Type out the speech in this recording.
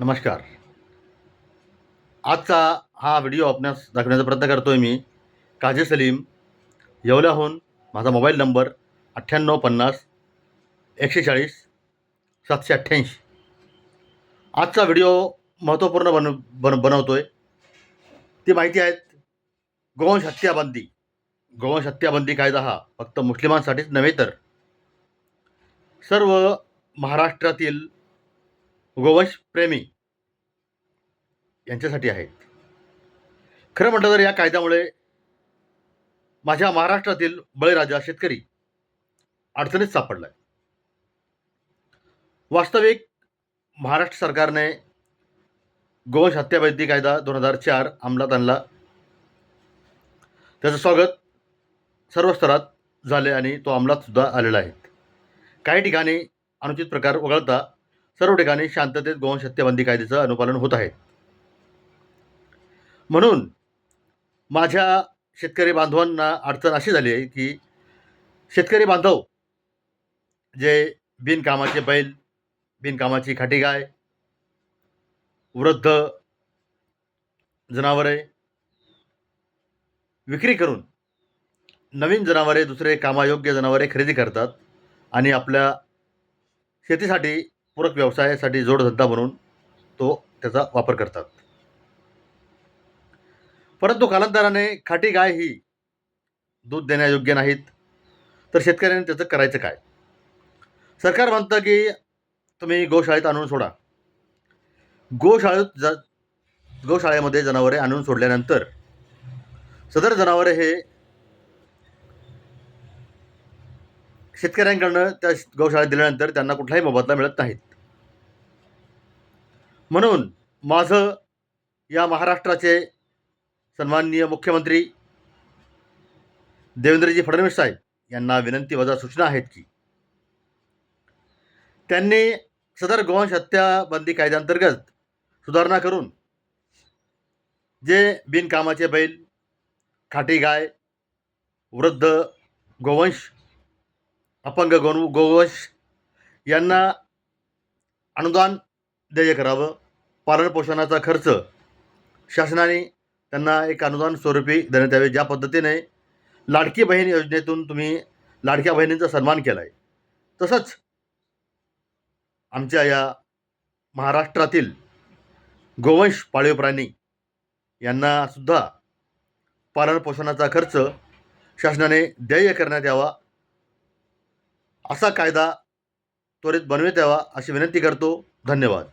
नमस्कार. आजचा हा व्हिडिओ आपणास दाखवण्याचा प्रयत्न करतो आहे मी काझी सलीम येवल्याहून माझा मोबाईल नंबर अठ्ठ्याण्णव पन्नास एकशे चाळीस सातशे अठ्ठ्याऐंशी. आजचा व्हिडिओ महत्त्वपूर्ण बन बन बनवतो आहे ती माहिती आहेत गोवंश हत्याबंदी. गोवंश हत्याबंदी कायदा हा फक्त मुस्लिमांसाठीच नव्हे तर सर्व महाराष्ट्रातील गोवंश प्रेमी यांच्यासाठी आहेत. खरं म्हटलं तर या कायद्यामुळे माझ्या महाराष्ट्रातील बळीराजा शेतकरी अडचणीत सापडला आहे वास्तविक महाराष्ट्र सरकारने गोवंश हत्याबंदी कायदा दोन हजार चार अंमलात आणला. त्याचं स्वागत सर्व स्तरात झाले आणि तो अंमलातसुद्धा आलेला आहे. काही ठिकाणी अनुचित प्रकार वगळता सर्व ठिकाणी शांततेत गोवंश हत्याबंदी कायद्याचं अनुपालन होत आहे. म्हणून माझ्या शेतकरी बांधवांना अडचण अशी झाली आहे की शेतकरी बांधव जे बिनकामाचे बैल बिनकामाची खाटी गाय वृद्ध जनावरे विक्री करून नवीन जनावरे दुसरे कामायोग्य जनावरे खरेदी करतात आणि आपल्या शेतीसाठी पूरक व्यवसायासाठी जोडधंदा म्हणून तो त्याचा वापर करतात. परंतु कालांतराने खाटी गाय ही दूध देण्यायोग्य नाहीत तर शेतकऱ्यांनी त्याचं करायचं काय? सरकार म्हणतं की तुम्ही गोशाळेत आणून सोडा. गोशाळेत ज गोशाळेमध्ये जनावरे आणून सोडल्यानंतर सदर जनावरे हे शेतकऱ्यांकडनं त्या गौशाळेत दिल्यानंतर त्यांना कुठलाही मोबदला मिळत नाहीत. म्हणून माझं या महाराष्ट्राचे सन्माननीय मुख्यमंत्री देवेंद्रजी फडणवीस साहेब यांना विनंती वजा सूचना आहेत की त्यांनी सदर गोवंश हत्याबंदी कायद्याअंतर्गत सुधारणा करून जे बिनकामाचे बैल खाटी गाय वृद्ध गोवंश अपंग गो गोवंश यांना अनुदान देय करावं. पालनपोषणाचा खर्च शासनाने त्यांना एक अनुदान स्वरूपी देण्यात यावे. ज्या पद्धतीने लाडकी बहीण योजनेतून तुम्ही लाडक्या बहिणींचा सन्मान केला आहे तसंच आमच्या या महाराष्ट्रातील गोवंश पाळीव प्राणी यांनासुद्धा पालनपोषणाचा खर्च शासनाने देय करण्यात यावा. असा कायदा त्वरित बनवित यावा अशी विनंती करतो. धन्यवाद.